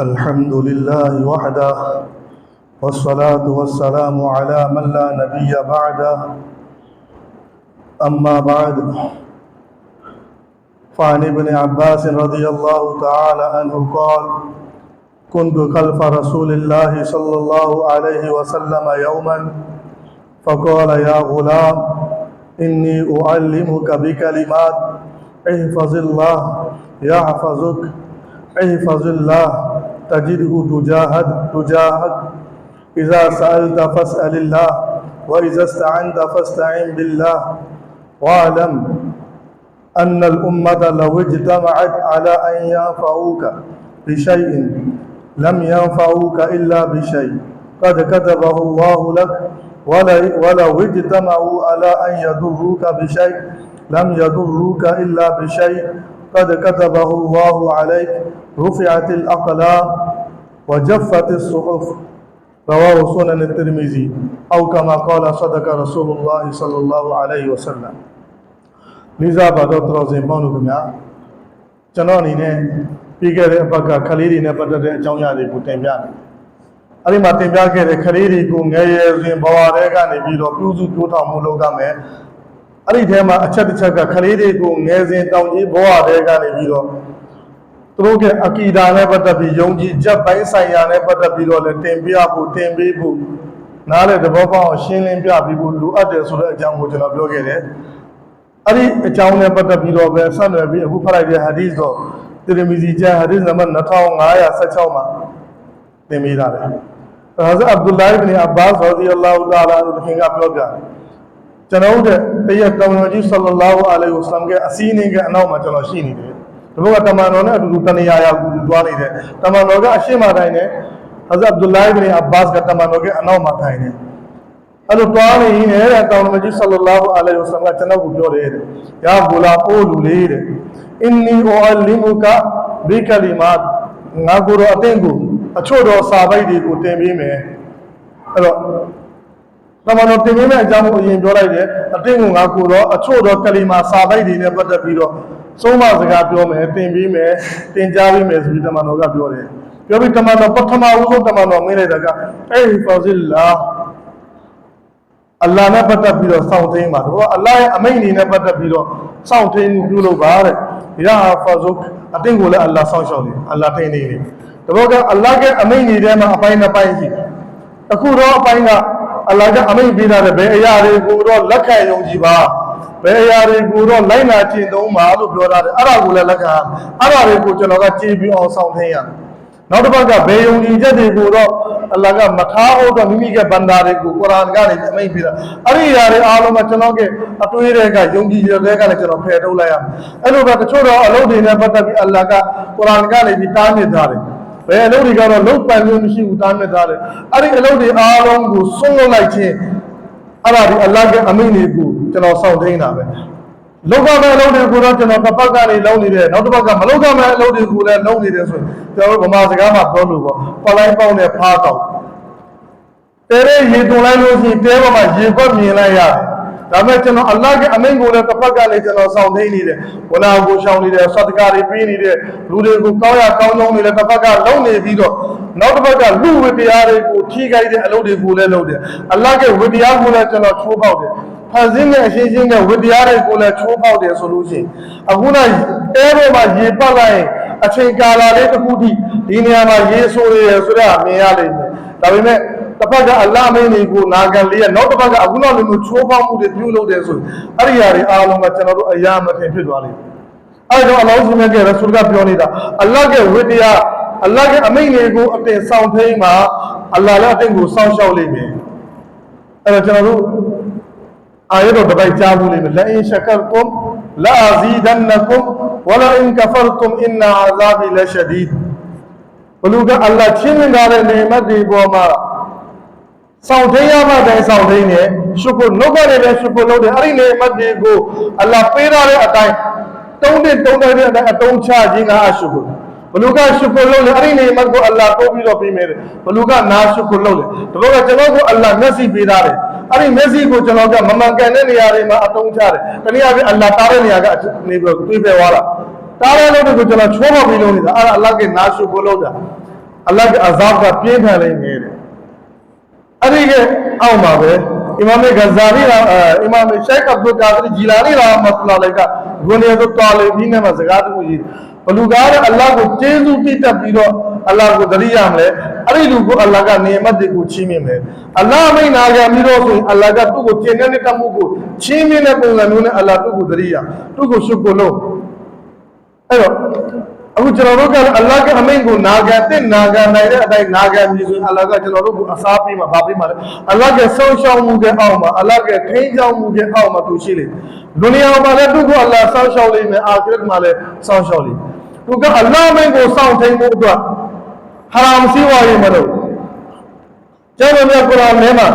الحمد لله وحده والصلاة والسلام على من لا نبي بعده. أما بعد فعن ابن عباس رضي الله تعالى عنه قال كنت خلف رسول الله صلى الله عليه وسلم يوما فقال يا غلام إني أعلمك بكلمات احفظ الله يحفظك احفظ الله. تجده تجاهد تجاهك إذا سألت فاسأل الله وإذا استعنت فاستعن بالله. واعلم أن الأمة لو اجتمعت على أن ينفعوك بشيء لم ينفعوك إلا بشيء. قد كتبه الله لك ول- ولو اجتمعوا على أن يضروك بشيء لم يضروك إلا بشيء. قد كتبه الله عليك. رفعت الأقلام وجفت الصحف رواه سنن الترمذي أو كما قال صدق رسول الله صلى الله عليه وسلم လေးစားပါတော့တော်စင်ပေါင်းတို့ခင်ဗျာကျွန်တော်အနေနဲ့ပြီးခဲ့တဲ့အပတ်ကခလေးတွေနဲ့ပတ်သက်တဲ့အကြောင်းအရာတွေကိုတင်ပြတယ်။အဲဒီမှာတင်ပြခဲ့တဲ့ခလေးတွေကိုငယ်ရွယ်စဉ်ဘဝတည်းကနေပြီးတော့ပြုစုတိုးထောင်မှုလုပ်ရမယ်။အဲ့ဒီထဲမှာအချက်တစ်ချက်ကခလေးတွေကိုငယ်စဉ်တောင်ကြီးဘဝတည်းကနေပြီးတော့ သူတို့ရဲ့အကီဒါနဲ့ပတ်သက်ပြီးယုံကြည်ချက်ပိုင်းဆိုင်ရာနဲ့ပတ်သက်ပြီးတော့လည်းတင်ပြဖို့တင်ပေးဖို့နားလေသဘောပေါက်အောင်ရှင်းလင်းပြပြီးဖို့လိုအပ်တယ်ဆိုတဲ့အကြောင်းကိုကျွန်တော်ပြောခဲ့တယ်။အဲ့ဒီအကြောင်းနဲ့ပတ်သက်ပြီးတော့ပဲဆက်နွယ်ပြီးအခုဖတ်လိုက်တဲ့ဟာဒီသ်တော့တိရမီစီကျမ်းဟာဒီသ်နံပါတ်2516မှာသင်ပေးထားတယ်။ဟာဇတ်အဗ်ဒူလာအစ်ဘ်အဘာစ်ရာဒီအလ္လာဟူတာအာလာတို့ခင်ကပြောပြတယ်။ကျွန်တော်တို့တရက်တောင်တော်ကြီးဆလ္လာလာဟူအလိုင်ဝါဆလမ်ကအစီအင်းကအနောက်မှာကျွန်တော်ရှိနေတယ်။ ဒီဘက်ကတမန်တော်နဲ့အတူတူတနေရာရာကူတူသွားနေတယ်။တမန်တော်ကအရှိမတိုင်းနဲ့ဟာဇတ်အဗ်ဒူလာအစ်ဘ်အဘာစ်ကတမန်တော်ကအနောက်မှာထိုင်နေတယ်။အဲ့လိုတွားနေရင်လည်းတောင်တော်ကြီးဆလ္လာလာဟူအလိုင်ဝါဆလမ်ကကျွန်တော်ကိုပြောတယ်တဲ့။ယာဘူလာအိုလူလေးတဲ့အင်နီအိုအလီမူကဘီကလီမတ်ငါကိုယ်တော်အသင်ကိုအချို့တော်စာပိုက်တွေကိုတင်ပေးမယ်။အဲ့တော့တမန်တော်တင်ပေးမယ့်အကြောင်းကိုအရင်ပြောလိုက်တယ်။အသင်ကိုငါကိုယ်တော်အချို့တော်ကလီမာစာပိုက်တွေနဲ့ပတ်သက်ပြီးတော့ သုံးမစကားပြောမယ်တင်ပေးမယ်တင်ကြားပေးမယ်ဆိုပြီးတမန်တော်ကပြောတယ်။ပြောပြီးတမန်တော်ပထမဦးဆုံးတမန်တော်မင်းလိုက်တာကအေးဖာဇီလာအလ္လာဟ်နဲ့ပတ်သက်ပြီးတော့စောင့်သိမ်းပါတော့အလ္လာဟ်ရဲ့အမိန့်အနေနဲ့ပတ်သက်ပြီးတော့စောင့်သိမ်းမှုပြုလုပ်ပါတဲ့ရာဖာဇုတ်အတင်းကိုလည်းအလ္လာဟ်စောင့်ရှောက်တယ်အလ္လာဟ်ထိန်းနေတယ်ဒါတော့ကအလ္လာဟ်ရဲ့အမိန့်တွေထဲမှာအပိုင်းနှစ်ပိုင်းရှိတယ်အခုတော့အပိုင်းကအလ္လာဟ်ကအမိန့်ပေးထားတဲ့ဘယ်အရာတွေကိုတော့လက်ခံယုံကြည်ပါ ဘယ်အရာတွေကိုတော့လိုက်နာကျင့်သုံးပါလို့ပြောထားတယ်အဲ့ဒါကိုလည်းလက်ခံအဲ့ဒါတွေကိုကျွန်တော်ကကြည်ပြီးအောင်စောင့်သိမ်းရတယ်နောက်တစ်ပတ်ကဘေယုံကြည်ချက်တွေကိုတော့အလ္လာဟ်ကမထားဖို့တော့မိမိကဗန္ဒာတွေကိုကုရ်အာန်ကနေအမိန့်ပေးတာအဲ့ဒီအရာတွေအားလုံးကကျွန်တော်ကအတွေးတွေကယုံကြည်ချက်တွေကလည်းကျွန်တော်ဖယ်ထုတ်လိုက်ရမယ်အဲ့လိုပဲတချို့တော့အလုပ်တွေနဲ့ပတ်သက်ပြီးအလ္လာဟ်ကကုရ်အာန်ကနေပြီးတားမြစ်ထားတယ်ဘယ်အလုပ်တွေကတော့လုံးပန်လို့မရှိဘူးတားမြစ်ထားတယ်အဲ့ဒီအလုပ်တွေအားလုံးကိုဆုံးလွတ်လိုက်ခြင်းအဲ့ဒါဒီအလ္လာဟ်ကအမိန့်တွေကို ကျွန်တော်စောင့်သိမ်းတာပဲလောကမဲ့အလုပ်တွေကိုတော့ကျွန်တော်တစ်ပတ်ကနေလုံးနေတယ်နောက်တစ်ပတ်ကမလောကမဲ့အလုပ်တွေကိုလည်းလုံးနေတယ်ဆိုရင်ကျွန်တော်တို့ဗမာစကားမှာပြောလို့ပေါ့ပလိုက်ပေါင်းနဲ့ဖားတော့တဲတဲ့ရေသွန်လိုက်လို့ရှိရင်တဲပေါ်မှာရေခွက်မြင်လိုက်ရတယ်ဒါပေမဲ့ကျွန်တော်အလ္လာဟ်ရဲ့အမိန့်ကိုလည်းတစ်ပတ်ကနေကျွန်တော်စောင့်သိနေတယ်ဝလာကိုရှောင်နေတယ်ဆတ်တကာတွေပေးနေတယ်လူတွေကိုကောင်းရကောင်းကြောင်းတွေလည်းတစ်ပတ်ကလုံးနေပြီးတော့နောက်တစ်ပတ်ကလူဝိတရားတွေကိုထိခိုက်တဲ့အလုပ်တွေကိုလည်းလုပ်တယ်အလ္လာဟ်ရဲ့ဝိတရားကိုလည်းကျွန်တော်ချိုးပေါက်တယ် ဖန်ဆင်းတဲ့အရှင်းရှင်းတဲ့ဝိတရားတွေကိုလည်းချိုးပေါက်တယ်ဆိုလို့ရှိရင်အခုနအဲပေါ်မှာရေပတ်လိုက်ရင်အချိန်ကာလလေးတစ်ခုထိဒီနေရာမှာရေဆိုးရဆိုတော့မြင်ရလိမ့်မယ်ဒါပေမဲ့တစ်ဖက်ကအလ္လာဟ်မင်းကြီးကိုနာခံလေးရနောက်တစ်ဖက်ကအခုနောက်လိုမျိုးချိုးဖောက်မှုတွေပြုလုပ်တယ်ဆိုရင်အဲ့ဒီအရာတွေအားလုံးကကျွန်တော်တို့အရာမထင်ဖြစ်သွားလိမ့်မယ်အဲ့တော့အလောင်းစုမြတ်ကရဆူလ်ကပြောနေတာအလ္လာဟ်ရဲ့ဝိတရားအလ္လာဟ်ရဲ့အမိန့်တွေကိုအတင်ဆောင်ထိန်မှာအလ္လာဟ်လည်းအတင်ကိုစောင့်ရှောက်လိမ့်မယ်အဲ့တော့ကျွန်တော်တို့ အာယတ်တော်တစ်ပိုက်ကြားဘူးလိမ့်မယ်လာအင်ရှကရတုမ်လာအဇီဒန်နကုမ်ဝလာအင်ကဖရတုမ်အင်နာအဇာဘီလရှဒီဒ်ဘလူကအလ္လာဟ်ချင်းမြင်ထားတဲ့နေမတ်ဒီပေါ်မှာဆောင်ထိန်ရမှတိုင်းဆောင်ထိန်တယ်ရှုကုနှုတ်ကနေလည်းရှုကုလုပ်တယ်အဲ့ဒီနေမတ်ဒီကိုအလ္လာဟ်ပေးထားတဲ့အတိုင်းတုံးတဲ့တုံးတဲ့အတိုင်းအတုံးချခြင်းကအရှုကု ဘလူကရှုကုလုပ်လေအဲ့ဒီနေမတ်ကိုအလ္လာဟ်တိုးပြီးတော့ပေးမယ်ဘလူကနာရှုကုလုပ်လေဒါတော့ကကျွန်တော်ကိုအလ္လာဟ်မျက်စိပေးထားတယ်အဲ့ဒီမျက်စိကိုကျွန်တော်ကမမှန်ကန်တဲ့နေရာတွေမှာအတုံးချတယ်တနည်းအားဖြင့်အလ္လာဟ်တားတဲ့နေရာကနေပြီးတော့တွေး ဖယ်သွားတာတားတဲ့လို့ကိုကျွန်တော်ချိုးပေါက်ပြီးလုပ်နေတာအဲ့ဒါအလ္လာဟ်ကနာရှုကုလုပ်တာအလ္လာဟ်ကအဇာဘ်ကပြင်းထန်လိမ့်မယ်တဲ့အဲ့ဒီကအောက်မှာပဲအီမာမ်ဂဇာလီရာအီမာမ်ရှိုက်အဗ်ဒူကာဒရီဂျီလာနီရာမတ်လာလိုက်ကဂုနီယတ်တာလီဘီနဲ့မှာစကားတခုကြီးဘလူကားတဲ့အလ္လာဟ်ကိုကျေးဇူးတည်တတ်ပြီးတော့အလ္လာဟ်ကိုသတိရမလဲအဲ့ဒီလူကိုအလ္လာဟ်ကနေမတ်တွေကိုချီးမြှင့်မယ်အလ္လာဟ်မိန်နာကြပြီးတော့ဆိုရင်အလ္လာဟ်ကသူ့ကိုကျင့်တဲ့တတ်မှုကိုချီးမြှင့်တဲ့ပုံစံမျိုးနဲ့အလ္လာဟ်သူ့ကိုသတိရသူ့ကိုရှုကိုလို့အဲ့တော့အခုကျွန်တော်တို့ကလည်းအလ္လာဟ်ကအမိန့်ကိုနာခံတဲ့နာခံနိုင်တဲ့အတိုင်းနာခံပြီးဆိုရင်အလ္လာဟ်ကကျွန်တော်တို့ကိုအစားပေးမှာဗာပေးမှာလေအလ္လာဟ်ကဆုံးရှုံးမှုတဲ့အောက်မှာအလ္လာဟ်ကထိန်းချောင်းမှုတဲ့အောက်မှာသူရှိလေဒုနီယာမှာလည်းသူ့ကိုအလ္လာဟ်ဆောင်းရှောက်လိမ့်မယ်အာခရတ်မှာလည်းဆောင်းရှောက်လိမ့်မယ် သူကအလ္လာဟ်မိန့်ကိုစောင့်ထိန်ဖို့အတွက်ဟရာမ်စီဝါရီမလို့ကျွန်တော်မြတ်ကုရ်အာန်ထဲမှာ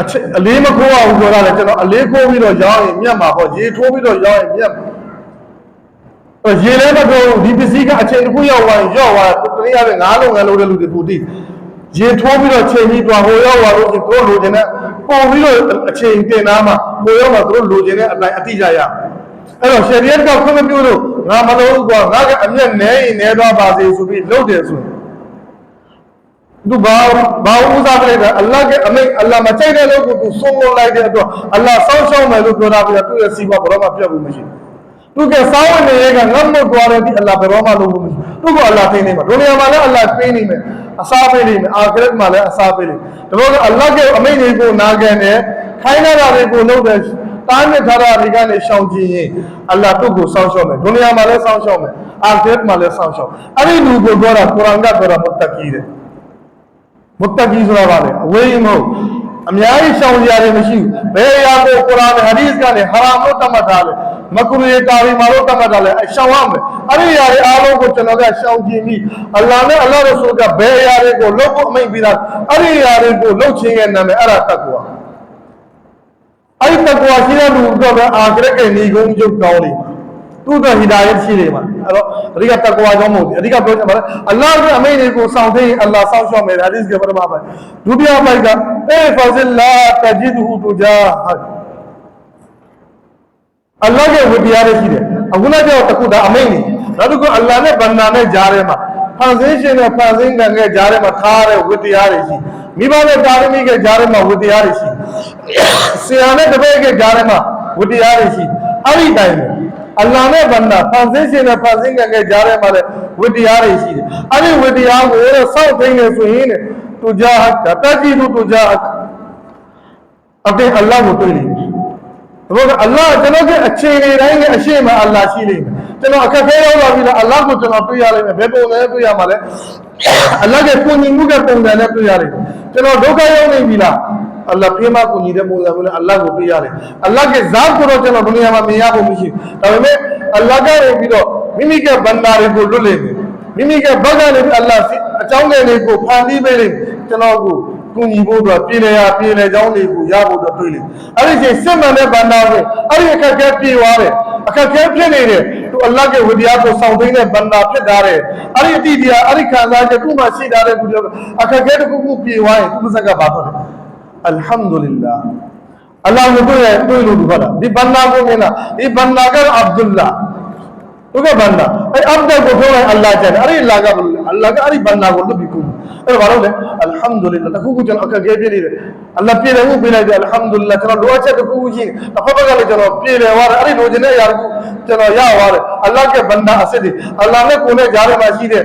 အချက်အလေးမခိုးရဘူးပြောတာလေကျွန်တော်အလေးခိုးပြီးတော့ရောင်းရင်မြတ်မှာပေါ့ရေထိုးပြီးတော့ရောင်းရင်မြတ်မှာအဲ့ရေလည်းမထိုးဘူးဒီပစ္စည်းကအချိန်တစ်ခုရောက်သွားရင်ရော့သွားတနည်းအားဖြင့်ငါးလုံးငါးလုံးတဲ့လူတွေပူတိရေထိုးပြီးတော့ချိန်ပြီးတွားဟိုရောက်သွားလို့သူတို့လိုချင်တဲ့ပုံပြီးတော့အချိန်တင်သားမှာဟိုရောက်မှာသူတို့လိုချင်တဲ့အတိုင်းအတိအကျရအဲ့တော့ရှယ်ရီယတ်ကခွင့်မပြုလို့ ငါမလို့ကွာငါကအမျက်နဲရင်နဲသွားပါစေဆိုပြီးလုပ်တယ်ဆိုရင်သူဘာဘာဥစားပလိုက်တာအလ္လာဟ်ကအမိတ်အလ္လာဟ်မချိုက်တဲ့လို့ကိုသူဆုံးလို့လိုက်တဲ့အတွက်အလ္လာဟ်စောင့်ရှောက်မယ်လို့ပြောတာပြသူ့ရဲ့စီးပွားဘယ်တော့မှပြတ်ဘူးမရှိဘူးသူကစောင်းဝင်နေကငတ်မွတ်သွားတဲ့ဒီအလ္လာဟ်ဘယ်တော့မှလုပ်လို့မရှိဘူးသူကအလ္လာဟ်ထိနေမှာဒုနီယာမှာလည်းအလ္လာဟ်ပေးနေမယ်အစားပေးနေမယ်အာခရတ်မှာလည်းအစားပေးနေဒါတော့အလ္လာဟ်ကအမိတ်တွေကိုနာခံတယ်ခိုင်းတာတွေကိုလုပ်တယ် တားမြစ်ထားတာတွေကနေရှောင်ကြဉ်ရင်အလ္လာဟ်သူ့ကိုစောင့်ရှောက်မယ်ဒုနီယာမှာလည်းစောင့်ရှောက်မယ်အာခရတ်မှာလည်းစောင့်ရှောက်အဲ့ဒီလူကိုပြောတာကုရ်အာန်ကပြောတာမတ်တကီတဲ့မုတ္တကီဆိုတာပါလေအဝေးမဟုတ်အများကြီးရှောင်ကြရတယ်မရှိဘူးဘယ်အရာကိုကုရ်အာန်နဲ့ဟာဒီသ်ကနေဟာရာမ်လို့တတ်မှတ်ထားလဲမကူရီကာရီမာလို့တတ်မှတ်ထားလဲအရှောင်ရမယ်အဲ့ဒီအရာတွေအားလုံးကိုကျွန်တော်ကရှောင်ကြဉ်ပြီးအလ္လာဟ်နဲ့အလ္လာဟ်ရဆူလ်ကဘယ်အရာတွေကိုလုပ်ဖို့အမိန့်ပေးတာအဲ့ဒီအရာတွေကိုလုပ်ခြင်းရဲ့နာမည်အဲ့ဒါတတ်ကွာအဲ့ဒီ တတ်ကွာရှိတဲ့လူတော့ပဲအာခရတ်ရဲ့ညီကုန်းချုပ်ကောင်းလိမ့်မယ်သူ့အတွက်ဟီဒါယတ်ရှိတယ်မှာအဲ့တော့အဓိကတကွာကြောင့်မဟုတ်ဘူးအဓိကပြောချင်ပါတယ်အလ္လာဟ်ရဲ့အမိန့်တွေကိုစောင့်သိရင်အလ္လာဟ်စောင့်ရှောက်မယ်ဟာဒီစ်ကပထမပိုင်းဒုတိယပိုင်းကအေဖဇလ်လာတဂျီဒူတူဂျာဟတ်အလ္လာဟ်ရဲ့ဝတ္တရားတွေရှိတယ်အခုလည်းကြောက်တစ်ခုဒါအမိန့်နေနောက်တစ်ခုအလ္လာဟ်နဲ့ဗန္နာနဲ့ကြားထဲမှာဖန်ဆင်းရှင်နဲ့ဖန်ဆင်းကံနဲ့ကြားထဲမှာထားတဲ့ဝတ္တရားတွေရှိမိဘနဲ့တာသမီကကြားထဲမှာဝတ္တရားတွေရှိဆရာနဲ့တပည့်ကကြားထဲမှာဝတ္တရားတွေရှိအဲ့ဒီတိုင်းပဲအလ္လာဟ်နဲ့ဗန္နာဖန်ဆင်းရှင်နဲ့ဖန်ဆင်းကံနဲ့ကြားထဲမှာ လည်းဝတ္တရားတွေရှိတယ်အဲ့ဒီဝတ္တရားကိုစောင့်သိနေဆိုရင်တဲ့တူဂျာဟတ်တတိတူတူဂျာဟတ်အတေအလ္လာဟ်ကိုတွေ့လိမ့်မယ်ဘုရားအလ္လာဟ်ကျွန်တော်ကအချိန်တွေတိုင်းနဲ့အရှိမအလ္လာဟ်ရှိလိမ့်မယ် ကျွန်တော်အခက်ခဲရောက်လာပြီလားအလ္လာဟ်ကိုကျွန်တော်တွေ့ရလိမ့်မယ်ဘယ်ပုံလဲတွေ့ရမှာလဲအလ္လာဟ်ရဲ့ကိုညီမှုကပုံစံနဲ့တွေ့ရလိမ့်မယ်ကျွန်တော်ဒုက္ခရောက်နေပြီလားအလ္လာဟ်ပြေးမကိုညီတဲ့ပုံစံမျိုးနဲ့အလ္လာဟ်ကိုတွေ့ရတယ်အလ္လာဟ်ရဲ့ဇာတ်ကိုတော့ကျွန်တော်ဒုနီယာမှာမြင်ရဖို့မရှိဘူးဒါပေမဲ့အလ္လာဟ်ကနေပြီးတော့မိမိကဘန္တာတွေကိုလွတ်လိမ့်မယ်မိမိကဘက်ကနေပြီးအလ္လာဟ်အကြောင်းငယ်တွေကိုဖန်တီးပေးလိမ့်မယ်ကျွန်တော်ကိုကူညီဖို့အတွက်ပြည်လေရာပြည်လေကြောင်းတွေကိုရဖို့အတွက်တွေးလိမ့်အဲ့ဒီချိန်စစ်မှန်တဲ့ဘန္တာတွေအဲ့ဒီအခက်အခဲပြေသွားတယ် အခက်အခဲဖြစ်နေတယ်သူအလ္လာဟ်ရဲ့ဝိတရားကိုစောင့်သိတဲ့ဘန္တာဖြစ်တာတယ်အဲ့ဒီအတိတရားအဲ့ဒီခံစားချက်ခုမှ ရှိတာတဲ့သူတွေအခက်အခဲတစ်ခုခုပြေသွားရင်သူမစက်ကဘာဖြစ်လဲ alhamdulillah အလ္လာဟ်ကိုတွေ့ရတွေ့လို့ဒီဘာလားဒီဘန္နာကိုမြင်တာဒီဘန္နာကအဗ်ဒุลလာသူကဘန္နာအဲ့အဗ်ဒ်ကိုပြောရင်အလ္လာဟ်ကျတယ်